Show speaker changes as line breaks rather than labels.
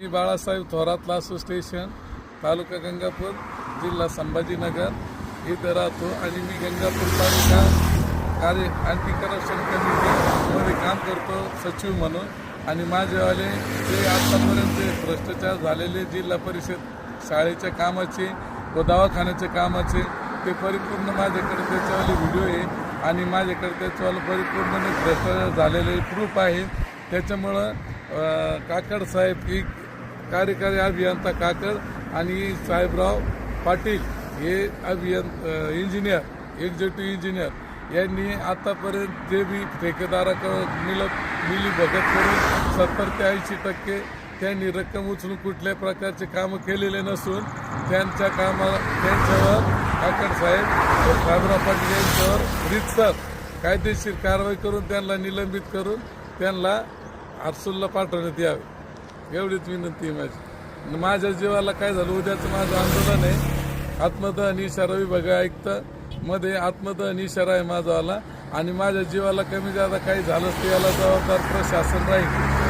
मी Balasaheb Thorat Lasur station तालुका गंगापूर जिल्हा संभाजीनगर. इथं राहतो आणि मी गंगापूर तालुका कार्य अँटी करप्शन कमिटीमध्ये काम करतो सचिव म्हणून. आणि माझेवाले जे आतापर्यंत भ्रष्टाचार झालेले जिल्हा परिषद शाळेच्या कामाचे व दवाखान्याच्या कामाचे ते परिपूर्ण माझ्याकडे त्याच्यावाले व्हिडिओ आहे. आणि माझ्याकडे त्याच्यावाले परिपूर्ण भ्रष्टाचार झालेले प्रूफ आहे. त्याच्यामुळं काकडसाहेब काकड साहेब ही कार्यकारी अभियंता काकड आणि साहेबराव पाटील हे अभियं इंजिनियर एक्झिक्युटिव्ह इंजिनियर यांनी आतापर्यंत जे बी ठेकेदाराकडं मिलत मिली भगत करून सत्तर ते ऐंशी टक्के त्यांनी रक्कम उचलून कुठल्याही प्रकारचे कामं केलेले नसून त्यांच्या कामा त्यांच्यावर काकड साहेब साहेबराव पाटील यांच्यावर रितसर कायदेशीर कारवाई करून त्यांना निलंबित करून त्यांना आरसूलला पाठवण्यात यावे. एवढीच विनंती आहे माझी. माझ्या जीवाला काय झालं उद्याचं माझं आंदोलन आहे. आत्मदहन इशारा विभाग आयुक्त मध्ये आत्मदहन इशारा आहे माझावाला आणि माझ्या जीवाला कमी जादा काही झालं तर याला जबाबदार प्रशासन राहील.